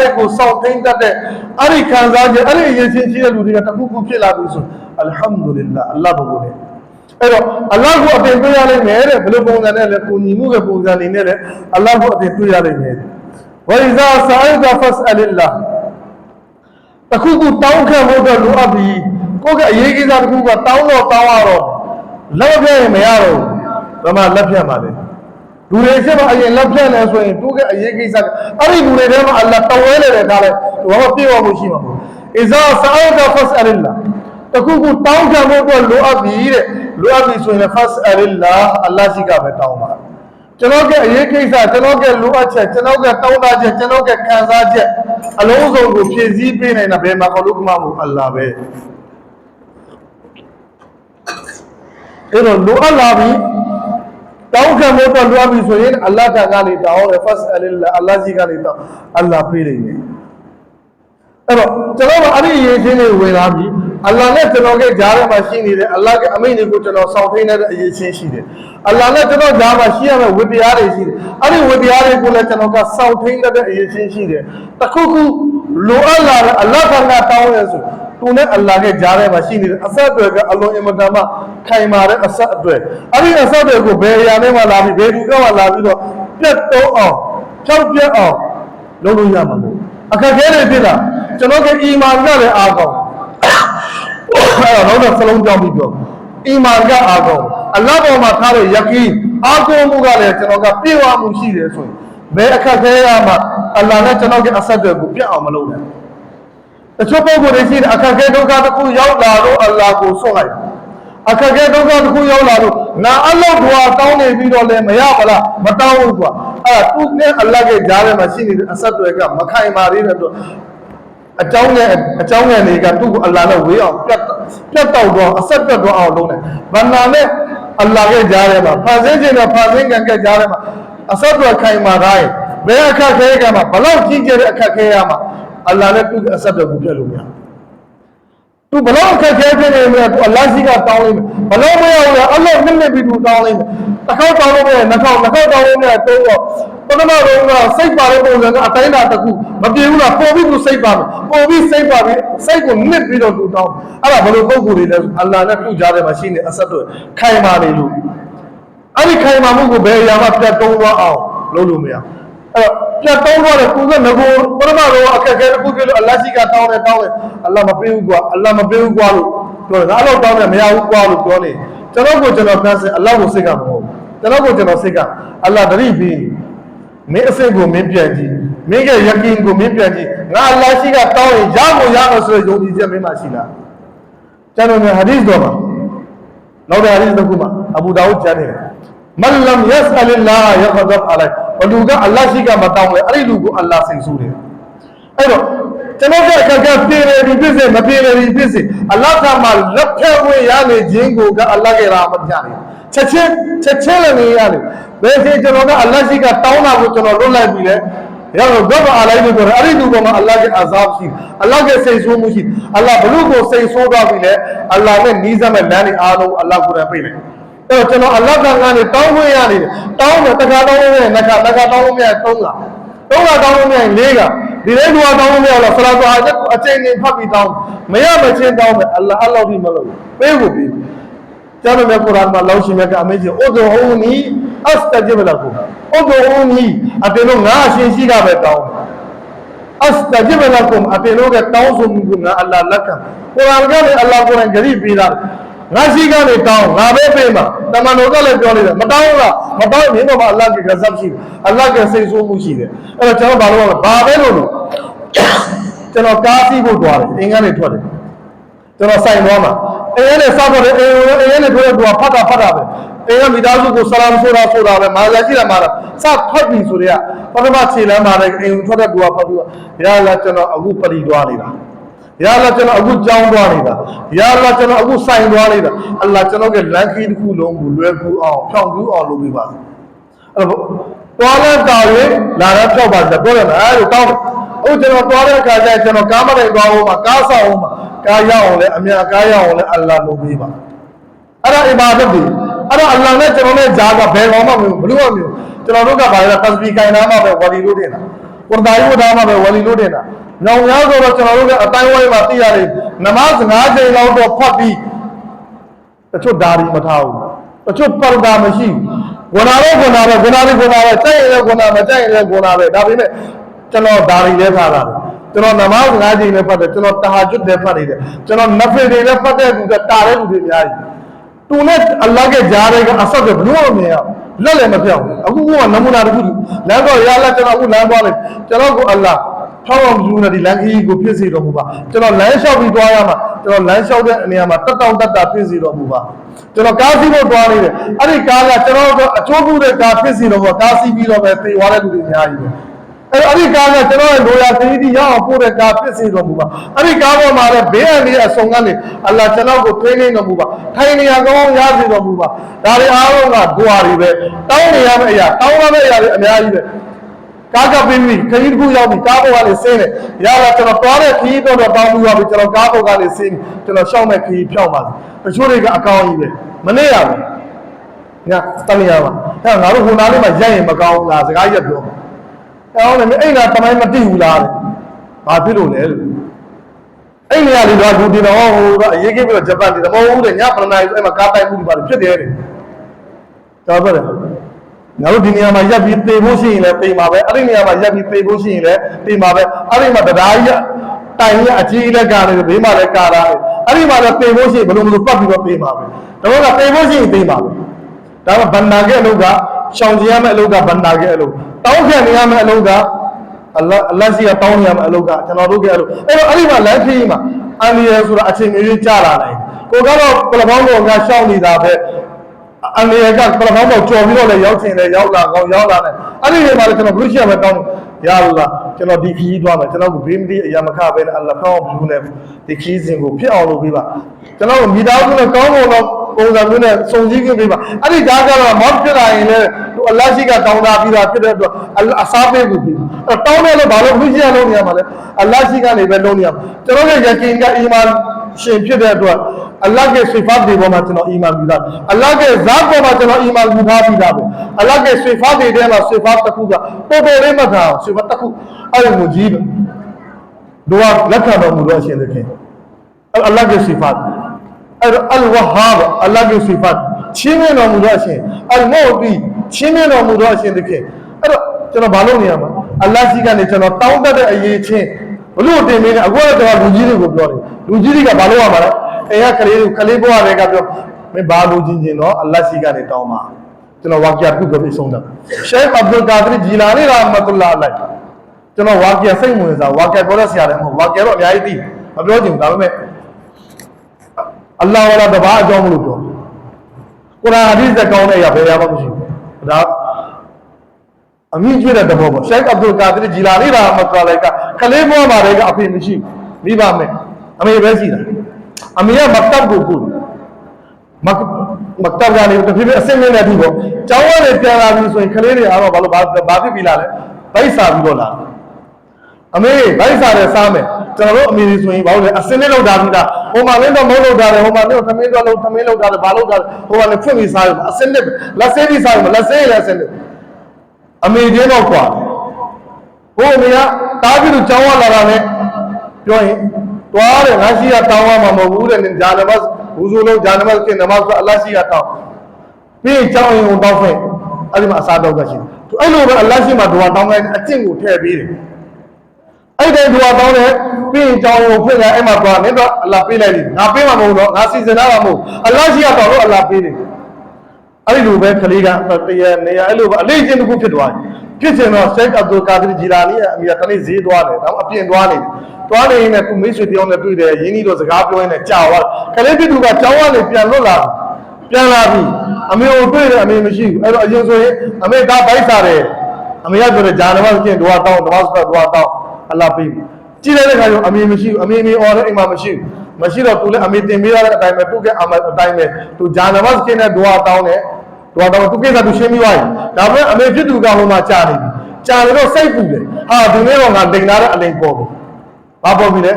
အဲ့ဒီအလ္လာဟ်ကဘယ်လိုလဲ အလ္လာဟ်ကအဲ့ဒီဘန္နာကိုလွတ်ပြီးကူအဲ့ဘာလို့လဲ alhamdulillah တခုခုကျွန်တော်အခက်အခဲပြနေတယ်အလ္လာဟ်ပြည်တယ်မှုပြလိုက်တယ် alhamdulillah ကျွန်တော်လိုအပ်ချက်တခုခုရှိတစ်ဖက်ဘက်ကလည်းကျွန်တော်ပြည်တယ်သွားတယ်အဲ့ဒီလိုချင်တဲ့အရာတခုကျွန်တော်ရသွားတယ်အလ္လာဟ်ကဘန္နာအစစ်တွေအလ္လာဟ်နဲ့ကိုယ်နဲ့ကြားထဲမှာရှိတဲ့ဝတရားတွေကိုစောင့်သိမ်းတတ်တဲ့အဲ့ဒီခံစားချက်အဲ့ဒီအရေးချင်းရှိတဲ့လူတွေကတခုခုဖြစ်လာပြီဆို alhamdulillah အလ္လာဟ်ဘုရားအဲ့တော့အလ္လာဟ်ကိုအတင်တွေ့ရလိမ့်မယ်တဲ့ဘယ်လိုပုံစံနဲ့လဲကိုညီမှု嘅ပုံစံနေနဲ့လဲအလ္လာဟ်ကိုအတင်တွေ့ရလိမ့်မယ်ဝိဇာဆာအဒဖတ်အလလာတခုခုတောင်းခံဖို့အတွက်လိုအပ်ပြီးကိုယ့်ကအရေးကိစ္စတစ်ခုကတောင်းတော့တောင်းရတော့လက်ပြရင်မရတော့ဘူးဘာမှလက်ပြတ်ပါလေလူတွေရှိမှအရင်လက်ပြတ်လဲဆိုရင်သူကအရေးကိစ္စအဲ့ဒီလူတွေထဲမှာအလ္လာဟ်တဝဲလေတဲ့ဒါလဲဘာမှပြေဝမှုရှိမှာမဟုတ်အဇာဆာအဒဖတ်အလလာတခုခုတောင်းခံဖို့အတွက်လိုအပ်ပြီတဲ့ လိုအပ်ပြီဆိုရင် first alillah အလ္လာဟ်ရှိကပဲတောင်းပါကျွန်တော်ကအရေးကိစ္စကျွန်တော်ကလိုအပ်ချက်ကျွန်တော်ကတောင်းတချက်ကျွန်တော်ကခံစားချက်အလုံးစုံကိုဖြည့်ဆည်းပေးနိုင်တာဘယ်မှာခလုကမမှု အလ္လာဟ်ပဲအဲ့တော့လိုအပ်လာပြီတောင်းခံဖို့အတွက်လိုအပ်ပြီဆိုရင်အလ္လာဟ်ကနေတောင်းတယ် first alillah အလ္လာဟ်ရှိကနေတောင်းအလ္လာဟ်ပေးနေတယ်အဲ့တော့ကျွန်တော်ကအဲ့ဒီအရေးချင်းတွေဝင်လာပြီအလ္လာဟ်နဲ့ကျွန်တော်ကကြားထဲမှာရှိနေတယ်အလ္လာဟ်ကအမိန့်တွေကိုကျွန်တော်စောင့်ထိန်နေတဲ့အရေးချင်းရှိတယ်အလ္လာဟ်နဲ့ကျွန်တော်ကြားမှာရှိရမယ့်ဝိတရားတွေရှိတယ်အဲ့ဒီဝိတရားတွေကိုလည်းကျွန်တော်ကစောင့်ထိန်နေတဲ့အရေးချင်းရှိတယ်တခုခုလိုအပ်လာတဲ့အလ္လာဟ်ကတောင်းရဲဆိုသူနဲ့အလ္လာဟ်ရဲ့ကြားထဲမှာရှိနေတဲ့အဆက်အသွယ်ကအလုံးအင်မတန်မှခိုင်မာတဲ့အဆက်အသွယ်အဲ့ဒီအဆက်အသွယ်ကိုဘယ်အရာနဲ့မှလာပြီးဘယ်သူကမှလာပြီးတော့ပြတ်တော့အောင်ဖြောက်ပြတ်အောင်လုပ်လို့ရမှာမဟုတ်အခက်အခဲတွေဖြစ်တာကျွန်တော်ကအီမာန်ကလည်းအားကောင်း အဲ့တော့တော့စလုံးကြောင်းပြီးပြောအီမာန်ကအားကောင်းအလ္လာဟ်ပေါ်မှာထားတဲ့ယကီအားကိုးမှုကလည်းကျွန်တော်ကပြေဝမှုရှိတယ်ဆိုရင်ဘယ်အခက်အခဲရမှအလ္လာဟ်နဲ့ကျွန်တော်ကအဆက်အသွယ်ကိုပြတ်အောင်မလုပ်နဲ့တချို့ပုဂ္ဂိုလ်တွေရှိတယ်အခက်အခဲဒုက္ခတစ်ခုရောက်လာတော့အလ္လာဟ်ကိုဆွတ်လိုက်အခက်အခဲဒုက္ခတစ်ခုရောက်လာတော့ငါအလော့ဘွာတောင်းနေပြီးတော့လည်းမရပါလားမတောင်းဘူးကွာအဲ့ဒါသူနဲ့အလ္လာဟ်ရဲ့ကြားထဲမှာရှိနေတဲ့အဆက်တွေကမခိုင်မာသေးတဲ့အတွက်အကြောင်းနဲ့အကြောင်းနဲ့တွေကသူ့ကိုအလ္လာဟ်နဲ့ဝေးအောင်ပြတ် ပြတ်တော့တော့အဆက်ပြတ်တော့အောင်လုပ်တယ်ဗန္နာနဲ့အလ္လာဟ်ရဲ့ကြားထဲမှာဖန်ဆင်းခြင်းနဲ့ဖန်ဆင်းကံကကြားထဲမှာအဆက်တွေခိုင်မာတိုင်းဘယ်အခက်ခဲကမှဘလောက်ကြီးကျယ်တဲ့အခက်ခဲရမှာအလ္လာဟ်နဲ့သူ့အဆက်တွေကိုပြတ်လို့မရဘူး သူဘလို့အခက်ခဲဖြစ်နေမယ်သူအလ္လာဟ်ရှိကတောင်းလိုက်မယ်ဘလို့မရဘူးလေအလ္လာဟ်နစ်နစ်ပြီးသူတောင်းလိုက်မယ်တစ်ခေါက်တောင်းလို့မရနှစ်ခေါက်နှစ်ခေါက်တောင်းလို့မရတော့တော့ပထမတော့ကစိတ်ပါတဲ့ပုံစံကအတိုင်းတာတစ်ခုမပြေဘူးလားပေါ်ပြီးသူစိတ်ပါမယ်ပေါ်ပြီးစိတ်ပါပြီးစိတ်ကိုနစ်ပြီးတော့သူတောင်းအဲ့ဒါဘလို့ပုံကိုယ်တွေလဲအလ္လာဟ်နဲ့သူ့ကြားထဲမှာရှိနေအဆက်တွေခိုင်မာနေလို့အဲ့ဒီခိုင်မာမှုကိုဘယ်အရာမှပြတ်တုံးသွားအောင်လုပ်လို့မရဘူး အဲ့တော့ပြတ်တုံးသွားတဲ့ကုသငကိုပထမတော့အခက်အခဲတစ်ခုဖြစ်လို့အလ္လာဟ်ရှိကတောင်းတယ်တောင်းတယ်အလ္လာဟ်မပေးဘူးကွာအလ္လာဟ်မပေးဘူးကွာလို့ပြောတယ်ငါအဲ့လိုတောင်းတယ်မရဘူးကွာလို့ပြောနေကျွန်တော်ကိုကျွန်တော်ပြန်စင်အလ္လာဟ်ကိုစိတ်ကမဟုတ်ဘူးကျွန်တော်ကိုကျွန်တော်စိတ်ကအလ္လာဟ်တရိပ်ပြီးမင်းအစိတ်ကိုမင်းပြန်ကြည့်မင်းရဲ့ယကင်ကိုမင်းပြန်ကြည့်ငါအလ္လာဟ်ရှိကတောင်းရင်ရမို့ရမယ်ဆိုတဲ့ယုံကြည်ချက်မင်းမှရှိလားကျွန်တော်များဟာဒီသ်တော်မှာနောက်တဲ့ဟာဒီသ်တစ်ခုမှာအဘူဒါဝုဒ်ကျမ်းနေတယ် မလမ်ယက်အလလာယခဒဘ်အလိုက်ဘလူကအလ္လာဟ်ရှိကမတောင်းလဲအဲ့ဒီလူကိုအလ္လာဟ်စိန်ဆိုးတယ်အဲ့တော့ကျွန်တော်ကအခက်အခဲပြေတယ်ဒီဖြစ်စေမပြေတယ်ဒီဖြစ်စေအလ္လာဟ်ကမှလက်ဖက်ဝင်ရနေခြင်းကိုကအလ္လာဟ်ရဲ့ရာမတ်ကြတယ်ချက်ချင်းချက်ချင်းလည်းနေရတယ်ဘယ်စေကျွန်တော်ကအလ္လာဟ်ရှိကတောင်းတာကိုကျွန်တော်လွတ်လိုက်ပြီလေရတော့ဘဘအလိုက်လို့ပြောတယ်အဲ့ဒီလူပေါ်မှာအလ္လာဟ်ရဲ့အဇာဘ်ရှိအလ္လာဟ်ရဲ့စိတ်ဆိုးမှုရှိအလ္လာဟ်ဘလူကိုစိတ်ဆိုးသွားပြီလေအလ္လာဟ်နဲ့နီးစပ်မဲ့လမ်းတွေအားလုံးအလ္လာဟ်ကိုယ်တိုင်ပြိတ်လိုက်အဲ့ တော့ကျွန်တော်အလ္လာဟ်ကငါနေတောင်းခွင့်ရနေတယ်တောင်းတယ်တခါတောင်းလို့မရနှစ်ခါနှစ်ခါတောင်းလို့မရသုံးခါသုံးခါတောင်းလို့မရလေးခါဒီလေးလူကတောင်းလို့မရတော့ဆလာသွားအချိန်နဲ့ဖတ်ပြီးတောင်းမရမချင်းတောင်းမယ်အလ္လာဟ်အလ္လာဟ်ဒီမလို့ပေးဖို့ပြီးကျမ်းမြတ်ကုရ်အာန်မှာလောက်ရှိမြတ်ကအမေကြီးဥဒ်ဟူနီအစတဂျစ်လကုဥဒ်ဟူနီအပြင်တော့ငါအရှင်ရှိကပဲတောင်းအစတဂျစ်လကုအပြင်တော့တောင်းဆိုမှုကငါအလ္လာဟ်လက်ခံကုရ်အာန်ကလည်းအလ္လာဟ်ကုရ်အာန်ဂရိပေးတာ ငါရှိကနေတောင်းငါပဲပေးမှာတမန်တော်ကလည်းပြောနေတယ်မတောင်းလားမတောင်းမင်းတို့မှာအလ္လာဟ်ကဂဇပ်ရှိတယ်အလ္လာဟ်ကစိတ်ဆိုးမှုရှိတယ်အဲ့တော့ကျွန်တော်ဘာလို့လဲဘာပဲလို့လို့ကျွန်တော်ကားစီးဖို့တွားတယ်အင်္ဂါနေထွက်တယ်ကျွန်တော်ဆိုင်သွားမှာအင်းနဲ့စောက်တော့တယ်အင်းအင်းနဲ့ထွက်တဲ့သူကဖတ်တာဖတ်တာပဲအင်းကမိသားစုကိုဆလာမ်ဆိုတာဆိုတာပဲမာလာရှိတယ်မာလာစထွက်ပြီဆိုတဲ့ကပထမခြေလမ်းမှာလည်းအင်းထွက်တဲ့သူကဖတ်သူကရလာကျွန်တော်အခုပရိသွားနေတာ ရလာကျွန်တော်အခုကြောင်းသွားနေတာရလာကျွန်တော်အခုဆိုင်သွားနေတာအလ္လာကျွန်တော်ကလမ်းခီးတစ်ခုလုံးကိုလွယ်ကူအောင်ဖြောင်းကူးအောင်လုပ်ပေးပါအဲ့တော့တွားလဲတာရင်လာတော့ဖြောက်ပါစေပြောရမယ်အဲ့လိုတောင်းအခုကျွန်တော်တွားတဲ့အခါကျကျွန်တော်ကားမတိုင်သွားအောင်မှာကားဆောင်အောင်မှာကားရအောင်လဲအများကားရအောင်လဲအလ္လာလုပ်ပေးပါအဲ့ဒါအီဘာဒတ်တွေအဲ့တော့အလ္လာနဲ့ကျွန်တော်နဲ့ဂျာကဘယ်ကောင်မှမဟုတ်ဘလို့မှမဟုတ်ကျွန်တော်တို့ကဘာလဲပတ်စပီကိုင်နာမှာပဲဝါဒီလို့တင်တာဝရဒါယုဒါမှာပဲဝါဒီလို့တင်တာ ညောင်များဆိုတော့ကျွန်တော်တို့ကအတိုင်းဝိုင်းမှာသိရတယ်နမတ်၅ချိန်လောက်တော့ဖတ်ပြီးတချို့ဓာရီမထားဘူးတချို့ပါဒါမရှိဘူးဂုဏပဲဂုဏပဲဂုဏပဲဂုဏပဲတိုက်ရင်လည်းဂုဏပဲတိုက်ရင်လည်းဂုဏပဲဒါပေမဲ့ကျွန်တော်ဓာရီလည်းထားတာကျွန်တော်နမတ်၅ချိန်လည်းဖတ်တယ်ကျွန်တော်တဟာကျွတ်လည်းဖတ်နေတယ်ကျွန်တော်နဖယ်တွေလည်းဖတ်တဲ့သူကတာတဲ့လူတွေအများကြီးသူနဲ့အလ္လာဟ်ရဲ့ဂျားတွေကအဆက်ကဘလို့မမြင်ရလက်လည်းမပြောင်းဘူးအခုကနမူနာတစ်ခုလမ်းတော့ရလာကျွန်တော်အခုလမ်းသွားလိုက်ကျွန်တော်ကအလ္လာဟ် ထောက်အောင်ယူနေဒီလမ်းခီးကိုဖြစ်စေတော်မူပါကျွန်တော်လမ်းလျှောက်ပြီးသွားရမှာကျွန်တော်လမ်းလျှောက်တဲ့အနေအမှာတက်တောင့်တက်တာဖြစ်စေတော်မူပါကျွန်တော်ကားစီးဖို့သွားနေတယ်အဲ့ဒီကားကကျွန်တော်တို့အချိုးမှုတဲ့ကားဖြစ်စေတော်မူပါကားစီးပြီးတော့ပဲပြေသွားတဲ့လူတွေအများကြီးပဲအဲ့အဲ့ဒီကားကကျွန်တော်ရဲ့လိုရာသတိရအောင်ပို့တဲ့ကားဖြစ်စေတော်မူပါအဲ့ဒီကားပေါ်မှာလည်းဘေးအန္တရာယ်အဆုံးကနေအလ္လာဟ်ကျွန်တော်ကိုထိန်းသိမ်းတော်မူပါထိုင်နေရကောင်းရစေတော်မူပါဒါတွေအားလုံးကဒွါတွေပဲတောင်းနေရမယ့်အရာတောင်းရမယ့်အရာတွေအများကြီးပဲ ကားကပင်းပြီခရီးတစ်ခုရောက်ပြီကားပေါ်ကနေဆင်းတယ်ရလာကျွန်တော်သွားတဲ့ခရီးတော့တော့တောင်းပြီးသွားပြီကျွန်တော်ကားပေါ်ကနေဆင်းပြီကျွန်တော်ရှောက်မဲ့ခရီးဖြောက်ပါတချို့တွေကအကောင်းကြီးပဲမနေရဘူးညတမရပါအဲ့ငါတို့ဟိုနားလေးမှာရက်ရင်မကောင်းဘူးလားစကားရက်ပြောအဲ့အောင်လည်းအဲ့ဒါတမိုင်းမသိဘူးလားဘာဖြစ်လို့လဲလို့အဲ့နေရာလေးတော့ဒူတင်တော့ဟိုတော့အရေးကြီးပြီးတော့ဂျပန်တင်တော့မဟုတ်ဘူးတဲ့ညပလနိုင်အဲ့မှာကားတိုက်မှုတွေပါဖြစ်တယ်တဲ့တော်ပါတယ် ငါတို့ဒီနေရာမှာရက်ပြီးသေဖို့ရှိရင်လည်းသေမှာပဲအဲ့ဒီနေရာမှာရက်ပြီးသေဖို့ရှိရင်လည်းသေမှာပဲအဲ့ဒီမှာတရားကြီးတိုင်ကြီးအကြီးလက်ကားနေဘေးမှာလည်းကာတာအဲ့ဒီမှာလည်းသေဖို့ရှိရင်ဘယ်လိုမလို့ပတ်ပြီးတော့သေမှာပဲတော့ကသေဖို့ရှိရင်သေမှာပဲဒါမှဗန္နာခဲ့အလုပ်ကရှောင်ကျင်ရမယ့်အလုပ်ကဗန္နာခဲ့အလုပ်တောင်းခံနေရမယ့်အလုပ်ကအလ္လာဟ်အလ္လာဟ်ရှိကတောင်းနေရမယ့်အလုပ်ကကျွန်တော်တို့ကအလုပ်အဲ့တော့အဲ့ဒီမှာလမ်းခရီးမှာအန်ဒီရယ်ဆိုတာအချိန်မျိုးကြာလာနိုင်ကိုကတော့ပလပေါင်းတော်ကရှောင်နေတာပဲ အနေရကပရမောင်းတော့ကြော်ပြီးတော့လည်းရောက်ချင်တယ်ရောက်လာကောင်းရောက်လာတယ်အဲ့ဒီနေရာမှာလည်းကျွန်တော်ဘုရားပဲတောင်းရလာကျွန်တော်ဒီခီးသွားမယ်ကျွန်တော်ကဘေးမတိအရာမခပဲနဲ့အလ္လာဟ်ဖောင်းဘူးနဲ့ဒီခီးစဉ်ကိုဖြစ်အောင်လုပ်ပေးပါကျွန်တော်မိသားစုနဲ့ကောင်းကုန်တော့ပုံစံမျိုးနဲ့စုံစည်းခွင့်ပေးပါအဲ့ဒီဒါကတော့မောက်ဖြစ်လာရင်လည်းသူအလ္လာဟ်ရှိကတောင်းတာပြီးတာဖြစ်တဲ့အတွက်အစားပေးဖို့ပြီးအဲ့တောင်းတယ်လို့ဘာလို့ဘုရားလုံးနေရမှာလဲအလ္လာဟ်ရှိကနေပဲလုံးနေရမှာကျွန်တော်ရဲ့ယကင်ကအီမန် ရှင်ဖြစ်တဲ့အတွက်အလ္လာဟ်ရဲ့စိဖတ်တွေပေါ်မှာကျွန်တော်အီမန်ပြုတာအလ္လာဟ်ရဲ့ဇတ်ပေါ်မှာကျွန်တော်အီမန်ပြုထားပြီးသားပဲအလ္လာဟ်ရဲ့စိဖတ်တွေထဲမှာစိဖတ်တစ်ခုကပေါ်ပေါ်လေးမှတ်ထားအောင်စိဖတ်တစ်ခုအဲ့ဒါကိုကြည့်တို့ကလက်ခံတော်မူတော့အရှင်သခင်အလ္လာဟ်ရဲ့စိဖတ်အဲ့တော့အလ်ဝဟာဘအလ္လာဟ်ရဲ့စိဖတ်ချင်းမြတ်တော်မူတော့အရှင်အလ်မောတီချင်းမြတ်တော်မူတော့အရှင်သခင်အဲ့တော့ကျွန်တော်ဘာလုပ်နေရမှာအလ္လာဟ်ရှိကနေကျွန်တော်တောင်းတတ်တဲ့အရေးချင်းဘလို့တင်မင်းနဲ့အခုကတော့ကျွန်တော်လူကြီးတွေကိုပြောတယ် လူကြီးတွေကဘာလုပ်ရမှာလဲအိမ်ကကလေးတွေကလေးဘွားတွေကပြောမင်းဘာလို့ချင်းချင်းတော့အလ္လာဟ်ရှိကနေတောင်းပါကျွန်တော်ဝါကီယာတစ်ခုပြောပြီးဆုံးတာရှေခ်အဗ်ဒူလ်ကာဒရီဂျီလာနီရာမတ်တူလာအလိုက်ကျွန်တော်ဝါကီယာစိတ်ဝင်စားဝါကီယာပြောတဲ့ဆရာလည်းမဟုတ်ဝါကီယာတော့အများကြီးသိမပြောချင်ဘူးဒါပေမဲ့အလ္လာဟ်ဝါလာတဘာအကြောင်းမလို့ပြောကုရ်အာန်ဟာဒီသ်ကောင်းတဲ့အရာဘယ်ရမှမရှိဘူးဒါအမြင့်ကျွတဲ့တဘောပေါ့ရှေခ်အဗ်ဒူလ်ကာဒရီဂျီလာနီရာမတ်တူလာလိုက်ကကလေးဘွားမှာလည်းအဖေမရှိဘူးမိဘမဲ့ အမေပဲရှိတာအမေကမတ်တပ်ကိုကုမတ်မတ်တပ်ကနေတဖြည်းဖြည်းအစင်းနဲ့တူပေါ့ကျောင်းကနေပြန်လာပြီဆိုရင်ကလေးတွေအားတော့ဘာလို့ဘာဘာဖြစ်ပြီလားလဲဗိုက်စာပြီးတော့လာအမေဗိုက်စာနဲ့စားမယ်ကျွန်တော်တို့အမေတွေဆိုရင်ဘာလို့လဲအစင်းနဲ့လောက်တာပြီးသားဟိုမှာလင်းတော့မဟုတ်လောက်တာတယ်ဟိုမှာလင်းတော့သမင်းတော့လောက်သမင်းလောက်တာတယ်ဘာလောက်တာလဲဟိုမှာလည်းဖွင့်ပြီးစားရမှာအစင်းနဲ့လက်ဆေးပြီးစားရမှာလက်ဆေးရလက်ဆေးနဲ့အမေချင်းတော့ကွာဟိုအမေကတားပြီးတော့ကျောင်းကလာတာနဲ့ပြောရင် တွားတယ်ငါရှိရတောင်းရမှာမဟုတ်ဘူးတဲ့ဂျာနမတ်ဝူဇူလုံးဂျာနမတ်ကနမတ်ဆိုအလ္လာဟ်ရှိရတောင်းပြီးရင်ကျောင်းရင်ကိုတောင်းဖက်အဲ့ဒီမှာအစားတော့ကရှိတယ်သူအဲ့လိုပဲအလ္လာဟ်ရှိမှဒွါတောင်းလိုက်အကျင့်ကိုထည့်ပေးတယ်အဲ့ဒီဒွါတောင်းတယ်ပြီးရင်ကျောင်းရင်ကိုဖွင့်လိုက်အဲ့မှာသွားနေတော့အလ္လာဟ်ပေးလိုက်တယ်ငါပေးမှာမဟုတ်တော့ငါစီစဉ်တာမဟုတ်အလ္လာဟ်ရှိရတောင်းလို့အလ္လာဟ်ပေးတယ်အဲ့ဒီလိုပဲခလေးကတရနေရအဲ့လိုပဲအလေးချင်းတစ်ခုဖြစ်သွားတယ်ဖြစ်ချင်တော့ရှိတ်အဗ်ဒူလ်ကာဒရီဂျီလာနီရဲ့အမိကတနေ့ဈေးသွားတယ်ဒါမှအပြင်သွားနေတယ် သွားနေရင်လည်းသူမိတ်ဆွေတယောက်နဲ့တွေ့တယ်ရင်းနှီးတော့စကားပြောရင်းနဲ့ကြာသွားခလေးပြတူကကျောင်းကနေပြန်လွတ်လာပြန်လာပြီအမေကိုတွေ့တယ်အမေမရှိဘူးအဲ့တော့အရင်ဆိုရင်အမေကဗိုက်စားတယ်အမေကပြောတယ်ဂျာနမတ်ကျင့်ဒွါတောင်းဒွါစပတ်ဒွါတောင်းအလ္လာဟ်ပေးကြည့်လိုက်တဲ့ခါကျတော့အမေမရှိဘူးအမေမေအော်လည်းအိမ်မှာမရှိဘူးမရှိတော့သူလည်းအမေတင်ပေးရတဲ့အတိုင်းပဲသူကအမအတိုင်းပဲသူဂျာနမတ်ကျင့်တဲ့ဒွါတောင်းတယ်ဒွါတောင်းသူကိစ္စသူရှင်းပြီးသွားပြီဒါပေမဲ့အမေဖြစ်သူကဟိုမှာကြာနေပြီကြာနေတော့စိတ်ပူတယ်ဟာဒီနေ့တော့ငါတင်လာတဲ့အလိန်ပေါ်ပြီ ဘာပေါ်ပြီလဲ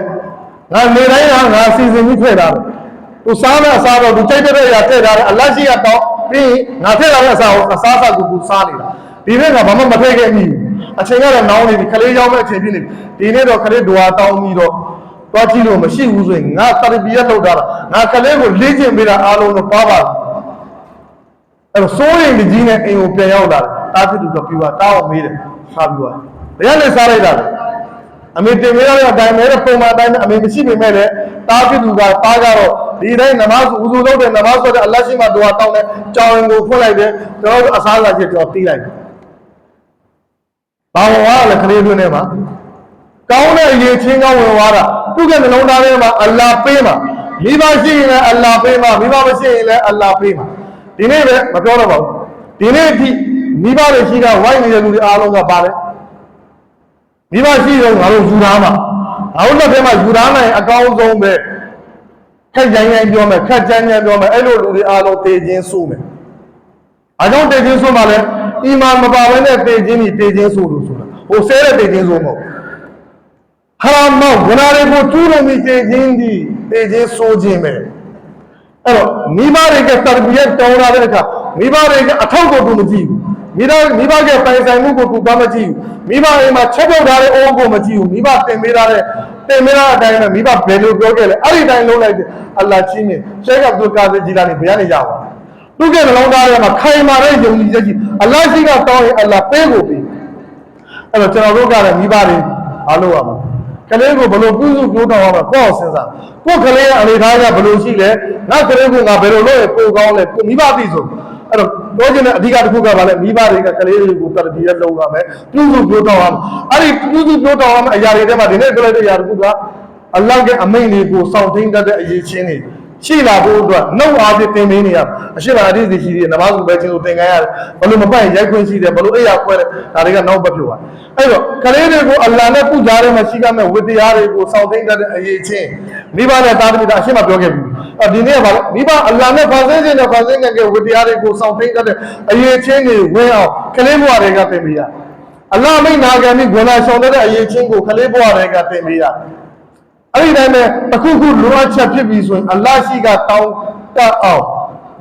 ငါနေတိုင်းကငါစီစဉ်ပြီးထွက်လာတယ်သူစားမဲ့အစားတော့သူကြိုက်တဲ့အရာထည့်ထားတယ်အလတ်ရှိရတော့ပြီးငါထည့်လာတဲ့အစားကိုအစားစားကူကူစားနေတာဒီနေ့ကဘာမှမထည့်ခဲ့မိဘူးအချိန်ကတော့နောင်းနေပြီခလေးရောက်မဲ့အချိန်ဖြစ်နေပြီဒီနေ့တော့ခလေးဒွာတောင်းပြီးတော့သွားကြည့်လို့မရှိဘူးဆိုရင်ငါတရဘီယတ်လုပ်တာငါခလေးကိုလေ့ကျင့်ပေးတာအားလုံးတော့ပါပါအဲ့တော့စိုးရိမ်ကြီးနဲ့အိမ်ကိုပြန်ရောက်လာတယ်တားဖြစ်သူတော့ပြီးပါတားအောင်မေးတယ်စားပြီးသွားဘယ်ရလဲစားလိုက်တာလဲ အမေတင်မေးရတဲ့အတိုင်းပဲပုံမှန်အတိုင်းအမေမရှိပေမဲ့လည်းတားဖြစ်သူကတားကြတော့ဒီတိုင်းနမတ်ဦးဇူလုပ်တဲ့နမတ်ဆိုတဲ့အလတ်ရှိမှတော့တောင်းတယ်ကြောင်ရင်ကိုဖွင့်လိုက်တယ်ကျွန်တော်တို့အစားအစာချက်တော့တီးလိုက်တယ်ဘာဝါလဲခလေးတွင်းထဲမှာကောင်းတဲ့ရေချင်းကောင်းဝင်သွားတာသူ့ကနှလုံးသားထဲမှာအလ္လာပေးမှာမိဘရှိရင်လည်းအလ္လာပေးမှာမိဘမရှိရင်လည်းအလ္လာပေးမှာဒီနေ့ပဲမပြောတော့ပါဘူးဒီနေ့အထိမိဘတွေရှိကဝိုင်းနေတဲ့လူတွေအားလုံးကပါတ ယ်မိဘရှိတော့ငါတို့ယူသားမှာငါတို့လက်ထဲမှာယူသားနိုင်အကောင်းဆုံးပဲခက်ကြမ်းကြမ်းပြောမယ်ခက်ကြမ်းကြမ်းပြောမယ်အဲ့လိုလူတွေအားလုံးတည်ခြင်းစိုးမယ်အကြောင်းတည်ခြင်းစိုးမှလည်းအီမန်မပါဘဲနဲ့တည်ခြင်းนี่တည်ခြင်းစိုးလို့ဆိုတာဟိုဆဲတဲ့တေချင်းဆိုမဟုတ်ဟာမောဂနာတွေကိုကျူးလွန်ပြီးတေချင်းဒီတေချင်းဆိုခြင်းပဲအဲ့တော့မိဘတွေကတရဘီယတ်တောင်းလာတဲ့အခါမိဘတွေကအထောက်ကိုသူမကြည့်ဘူး မိဘမိဘကပိုင်ဆိုင်မှုကိုသူဘာမကြည့်ဘူးမိဘအိမ်မှာချက်ပြုတ်ထားတဲ့အိုးကိုမကြည့်ဘူးမိဘတင်ပေးထားတဲ့တင်ပေးထားတဲ့အတိုင်းပဲမိဘဘယ်လိုပြောခဲ့လဲအဲ့ဒီတိုင်းလုံးလိုက်တယ်အလ္လာချင်းမြင်ရှေခ်အဗ်ဒူကာဇီဂျီလာနီဘယ်ကနေရပါသူကနှလုံးသားထဲမှာခိုင်မာတဲ့ယုံကြည်ချက်ကြီးအလ္လာရှိကတောင်းရင်အလ္လာပေးကိုပေးအဲ့တော့ကျွန်တော်တို့ကလည်းမိဘတွေအားလို့ရမှာကလေးကိုဘယ်လိုပြုစုပြောတော့ရမှာကိုယ့်အောင်စဉ်းစားကိုယ့်ကလေးရဲ့အနေထားကဘယ်လိုရှိလဲငါကလေးကငါဘယ်လိုလုပ်ရင်ပိုကောင်းလဲကိုမိဘသိဆိုအဲ့တော့ ပြောချင်တဲ့အဓိကတစ်ခုကဘာလဲမိဘတွေကကလေးတွေကိုတရဘီရက်လုပ်ရမယ်ပြုစုပြောတော့ရမယ်အဲ့ဒီပြုစုပြောတော့ရမယ်အရာတွေထဲမှာဒီနေ့ပြောလိုက်တဲ့အရာတစ်ခုကအလ္လာဟ်ရဲ့အမိန့်တွေကိုစောင့်သိမ်းတတ်တဲ့အရေးချင်းတွေရှိလာဖို့အတွက်နှုတ်အားဖြင့်သင်ပေးနေရအရှိလာအဓိစီရှိသေးတယ်နမကူပဲချင်းကိုသင်ခိုင်းရတယ်ဘလို့မပိုက်ရိုက်ခွင့်ရှိတယ်ဘလို့အိယာခွဲတယ်ဒါတွေကနောက်ဘက်ဖြစ်သွားအဲ့တော့ကလေးတွေကိုအလ္လာဟ်နဲ့ပူဇာထဲမှာရှိကမဲ့ဝတ္တရားတွေကိုစောင့်သိမ်းတတ်တဲ့အရေးချင်း မိဘနဲ့သားသမီးဒါအရှိမပြောခဲ့ဘူးအဲ့ဒီနေ့ကဘာလဲမိဘအလ္လာဟ်နဲ့ဖန်ဆင်းခြင်းနဲ့ဖန်ဆင်းခြင်းကဝတ္တရားတွေကိုစောင့်သိမ်းတတ်တဲ့အရေးချင်းတွေဝင်အောင်ကလေးဘဝတွေကသင်ပေးရအလ္လာဟ်မိန့်နာခံပြီးဂွဏဆောင်တဲ့အရေးချင်းကိုကလေးဘဝတွေကသင်ပေးရအဲ့ဒီတိုင်းပဲတစ်ခုခုလိုအပ်ချက်ဖြစ်ပြီဆိုရင်အလ္လာရှိကတောင်းတတ်အောင်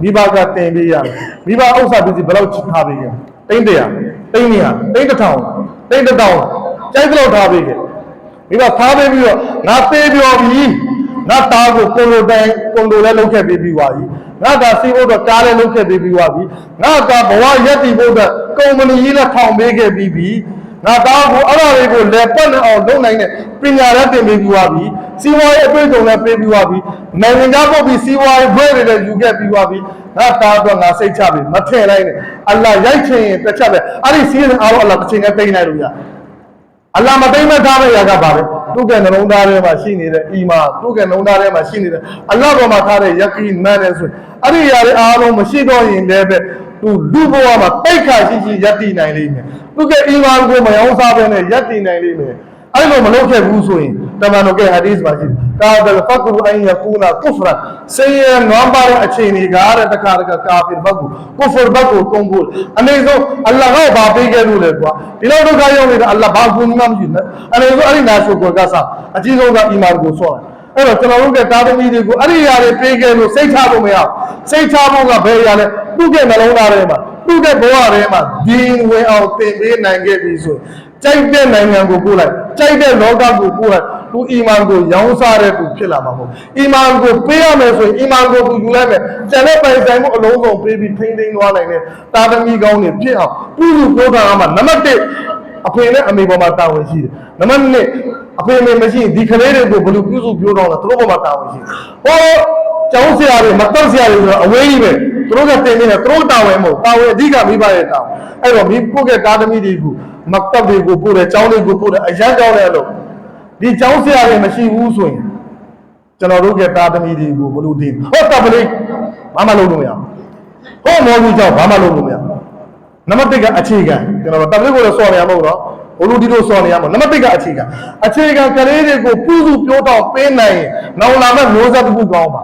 မိဘကတင်ပေးရတယ်မိဘဥစ္စာပစ္စည်းဘယ်လောက်ချထားပေးခဲ့တိမ့်တရာတိမ့်နေရတိမ့်တစ်ထောင်တိမ့်တစ်တောင်းကြိုက်တဲ့လောက်ထားပေးခဲ့မိဘထားပေးပြီးတော့ငါသေးပြောပြီ ငါသားကိုကွန်လိုတိုင်ကွန်လိုလည်းလုပ်ခဲ့ပေးပြီးပါပြီငါကစီးဖို့တော့ကားလည်းလုပ်ခဲ့ပေးပြီးပါပြီငါကဘဝရက်တည်ဖို့အတွက်ကုမ္ပဏီကြီးလည်းထောင်ပေးခဲ့ပြီးပြီငါသားကိုအဲ့ဒါတွေကိုလည်းပတ်နေအောင်လုပ်နိုင်တဲ့ပညာရတင်ပေးပြီးပါပြီစီးပွားရေးအတွေ့အကြုံလည်းပေးပြီးပါပြီနိုင်ငံခြားပုတ်ပြီးစီးပွားရေးဘွဲတွေလည်းယူခဲ့ပြီးပါပြီငါသားတော့ငါစိတ်ချပြီမထည့်လိုက်နဲ့အလ္လာဟ်ရိုက်ချင်ရင်တစ်ချက်ပဲအဲ့ဒီစီးရင်အားလုံးအလ္လာဟ်တစ်ချိန်နဲ့သိမ်းလိုက်လို့ရအလ္လာဟ်မသိမ့်မထားတဲ့ຢာကပါပဲ သူ့ကနှလုံးသားထဲမှာရှိနေတဲ့အီမာန်သူ့ကနှလုံးသားထဲမှာရှိနေတဲ့အလ္လာဟ်ပေါ်မှာထားတဲ့ယကီမန်နဲ့ဆိုရင်အဲ့ဒီຢာတွေအားလုံးမရှိတော့ရင်လည်းပဲသူလူဘဝမှာတိတ်ခါရှိရှိယက်တည်နိုင်လိမ့်မယ်သူကအီမာန်ကိုမယောင်းစားဘဲနဲ့ယက်တည်နိုင်လိမ့်မယ်အဲ့လိုမလုပ်ခဲ့ဘူးဆိုရင် တမန်တော်ကဟဒီသ်မှာရှိတယ်ကာဒလ်ဖကရူအန်ယကူနာကုဖရဆေးရနွမ်းပါတဲ့အခြေအနေကတဲ့တခါတခါကာဖီဘတ်ကိုကုဖရဘတ်ကိုတုံးဖို့အနေဆုံးအလ္လာဟ်ကဘာပေးခဲ့လို့လဲကွာဒီလောက်ဒုက္ခရောက်နေတဲ့အလ္လာဟ်ဘာကူညီမှမရှိဘူးအနေဆုံးအဲ့ဒီနာဆိုကိုကစားအကြီးဆုံးကအီမာန်ကိုဆော့တယ်အဲ့တော့ကျွန်တော်တို့ကတာသမီတွေကိုအဲ့ဒီຢာတွေပေးခဲ့လို့စိတ်ချဖို့မရဘူးစိတ်ချဖို့ကဘယ်ຢာလဲသူ့ရဲ့နှလုံးသားထဲမှာသူ့ရဲ့ဘဝထဲမှာဒီဝင်အောင်သင်ပေးနိုင်ခဲ့ပြီဆိုကြိုက်တဲ့နိုင်ငံကိုပို့လိုက်ကြိုက်တဲ့လောကကိုပို့လိုက် သူအီမန်ကိုရောင်းစားတဲ့သူဖြစ်လာမှာမဟုတ်အီမန်ကိုပေးရမယ်ဆိုရင်အီမန်ကိုသူယူလိုက်မယ်ကျန်တဲ့ပိုင်ဆိုင်မှုအလုံးစုံပေးပြီးထိန်းသိမ်းသွားနိုင်တဲ့တာသမီကောင်းတွေဖြစ်အောင်ပြုစုပြောတာကမှနံပါတ်1အဖေနဲ့အမေပေါ်မှာတာဝန်ရှိတယ်နံပါတ်2အဖေမေမရှိရင်ဒီကလေးတွေကိုဘယ်လိုပြုစုပြောတော့လဲသူတို့ပေါ်မှာတာဝန်ရှိတယ်ဟောကျောင်းဆရာတွေမတော့ဆရာတွေဆိုတော့အဝေးကြီးပဲသူတို့ကတင်နေတယ်သူတို့တာဝန်မဟုတ်တာဝန်အဓိကမိဘရဲ့တာဝန်အဲ့တော့မိဖို့ကတာသမီတွေကိုမကတ်တွေကိုပို့တယ်ကျောင်းတွေကိုပို့တယ်အရန်ကျောင်းတဲ့အလုပ် ဒီကျောင်းဆရာတွေမရှိဘူးဆိုရင်ကျွန်တော်တို့ကတာသမီတွေကိုဘယ်လိုတင်ဟောတပ်ပလေးဘာမှလုပ်လို့မရဘူးဟောမော်ကြီးကျောင်းဘာမှလုပ်လို့မရဘူးနံပါတ်1ကအခြေခံကျွန်တော်တို့တပ်ပလေးကိုလည်းစော်နေရမှာမဟုတ်တော့ဘလို့ဒီလိုစော်နေရမှာနံပါတ်1ကအခြေခံအခြေခံကလေးတွေကိုပြုစုပြောတော့ပေးနိုင်ရင်နောက်လာမဲ့မျိုးဆက်တစ်ခုကောင်းပါ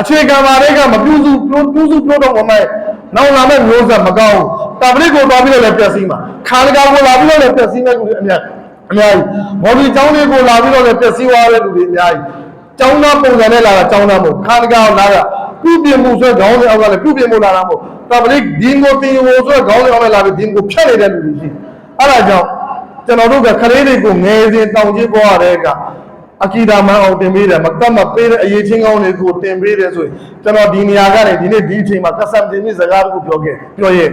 အခြေခံပါတွေကမပြုစုပြုပြုစုပြောတော့မမဲ့နောက်လာမဲ့မျိုးဆက်မကောင်းဘူးတပ်ပလေးကိုသွားပြီးတော့လည်းပြည့်စည်မှာခါလကာကိုလာပြီးတော့လည်းပြည့်စည်မဲ့လူတွေအများ အများကြီးမော်ဒီကျောင်းလေးကိုလာပြီးတော့လည်းပြည့်စည်သွားတဲ့လူတွေအများကြီးကျောင်းသားပုံစံနဲ့လာတာကျောင်းသားမဟုတ်ခါလကာကိုလာတာပြုပြင်မှုဆိုခေါင်းစဉ်အောက်ကလည်းပြုပြင်မှုလာတာမဟုတ်တပ်ပလေးဒီကိုတင်ကိုဆိုခေါင်းစဉ်အောက်ကလည်းလာပြီးဒီကိုဖြတ်နေတဲ့လူတွေရှိအဲ့ဒါကြောင့်ကျွန်တော်တို့ကခလေးတွေကိုငယ်စဉ်တောင်ကြီးပေါ်ရတဲ့က အကီဒါမန်အောင်တင်ပေးတယ်မကတ်မပေးတဲ့အရေးချင်းကောင်းတွေကိုတင်ပေးတယ်ဆိုရင်ကျွန်တော်ဒီနေရာကနေဒီနေ့ဒီအချိန်မှာကဆမ်တင်ပြီးစကားတခုပြောခဲ့ပြောရဲ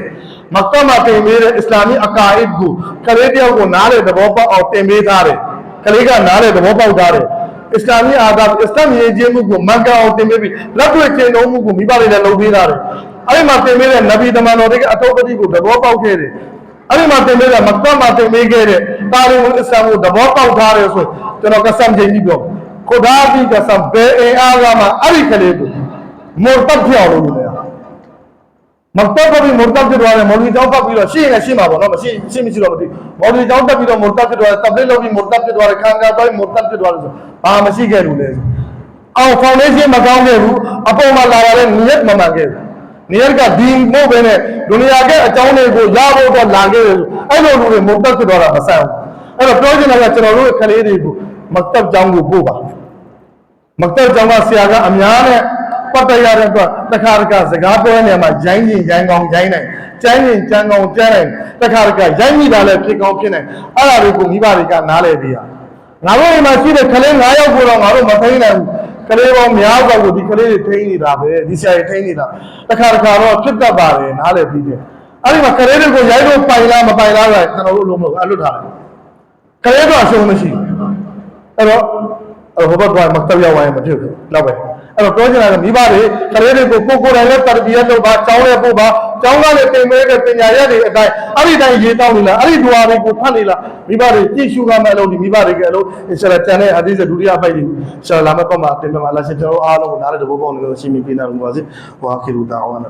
မကတ်မတင်ပေးတဲ့အစ္စလာမီအကာအစ်ကိုခလေးတယောက်ကိုနားတဲ့သဘောပေါက်အောင်တင်ပေးထားတယ်ခလေးကနားတဲ့သဘောပေါက်ထားတယ်အစ္စလာမီအာဒါအစ္စလာမ်ရေးခြင်းမှုကိုမန်ကန်အောင်တင်ပေးပြီးလက်တွေ့ကျင့်သုံးမှုကိုမိဘတွေလည်းလုပ်ပေးထားတယ်အဲ့ဒီမှာတင်ပေးတဲ့နဗီတမန်တော်တွေကအထောက်ပံ့ကိုသဘောပေါက်ခဲ့တယ် အဲ့ဒီမှာတင်ပေးတဲ့မကတ်မှာတင်ပေးခဲ့တဲ့တာလီဝ်အစ္စလာမ်ကိုသဘောပေါက်ထားတယ်ဆိုကျွန်တော်ကဆမ်ချိန်ကြီးပြောခိုဒါဘီကဆမ်ဘယ်အင်အားကမှအဲ့ဒီကလေးကိုမော်တပ်ပြောင်းလို့ရတယ်မတက်ပြီးမော်တပ်ဖြစ်သွားတယ်မော်လီတောင်းပတ်ပြီးတော့ရှင်းရင်ရှင်းမှာပေါ့နော်မရှိရှင်းမရှိတော့မသိမော်လီတောင်းတက်ပြီးတော့မော်တပ်ဖြစ်သွားတယ်တပ်လေးလုပ်ပြီးမော်တပ်ဖြစ်သွားတယ်ခံကားသွားပြီးမော်တပ်ဖြစ်သွားတယ်ဆိုဘာမရှိခဲ့လို့လဲအောင်ဖောင်ဒေးရှင်းမကောင်းခဲ့ဘူးအပေါ်မှာလာရတဲ့နီယက်မမှန်ခဲ့ဘူး နေရကဒီမို့ပဲနဲ့ဒုနီယာကအကြောင်းတွေကိုရဖို့တော့လာခဲ့တယ်ဆိုအဲ့လိုလူတွေမုတ်တက်ဖြစ်သွားတာမဆန်ဘူးအဲ့တော့ပြောချင်တာကကျွန်တော်တို့ကလေးတွေကိုမတ်တပ်ကျောင်းကိုပို့ပါမတ်တပ်ကျောင်းကဆရာကအများနဲ့ပတ်သက်ရတဲ့အတွက်တစ်ခါတစ်ခါစကားပြောနေမှာရိုင်းရင်ရိုင်းကောင်းရိုင်းနိုင်ကျန်းရင်ကျန်းကောင်းကျန်းနိုင်တစ်ခါတစ်ခါရိုင်းမိတာလည်းဖြစ်ကောင်းဖြစ်နိုင်အဲ့ဒါတွေကိုမိဘတွေကနားလည်ပြီးရငါတို့အိမ်မှာရှိတဲ့ကလေး9ယောက်ကိုတော့ငါတို့မသိနိုင်ဘူး ကလေးပေါင်းများစွာကိုဒီကလေးတွေထိန်းနေတာပဲဒီဆရာတွေထိန်းနေတာတစ်ခါတစ်ခါတော့ဖြစ်တတ်ပါတယ်နားလည်ပြီးတယ်အဲ့ဒီမှာကလေးတွေကိုရိုက်လို့ပိုင်လားမပိုင်လားဆိုကျွန်တော်တို့လုံးမလို့အလွတ်ထားတယ်ကလေးတော့အရှုံးမရှိဘူးအဲ့တော့အဲ့ဟိုဘက်ကမတက်ရောက်ဝိုင်းမဖြစ်ဘူးတော့ပဲ အဲ့တော့ပြောချင်တာကမိဘတွေကလေးတွေကိုကိုကိုယ်တိုင်လည်းတရဘီယတ်လုပ်ပါကျောင်းလည်းပို့ပါကျောင်းကလည်းတင်မဲတဲ့ပညာရက်တွေအတိုင်းအဲ့ဒီတိုင်းရေးတောင်းနေလားအဲ့ဒီဒွါတွေကိုဖတ်နေလားမိဘတွေကြည့်ရှုကမဲ့လို့ဒီမိဘတွေကအလို့အစ္စလာတန်တဲ့ဟာဒီစဒုတိယဖိုက်ကြီးဆရာလာမဲ့ပတ်မှာတင်ပြမှာလားရှင်ကျွန်တော်အားလုံးကိုနားလည်းတဘောပေါက်နေလို့ရှင်းပြပေးနေလို့ပါစေဟွာခေလူတာအောင်နာ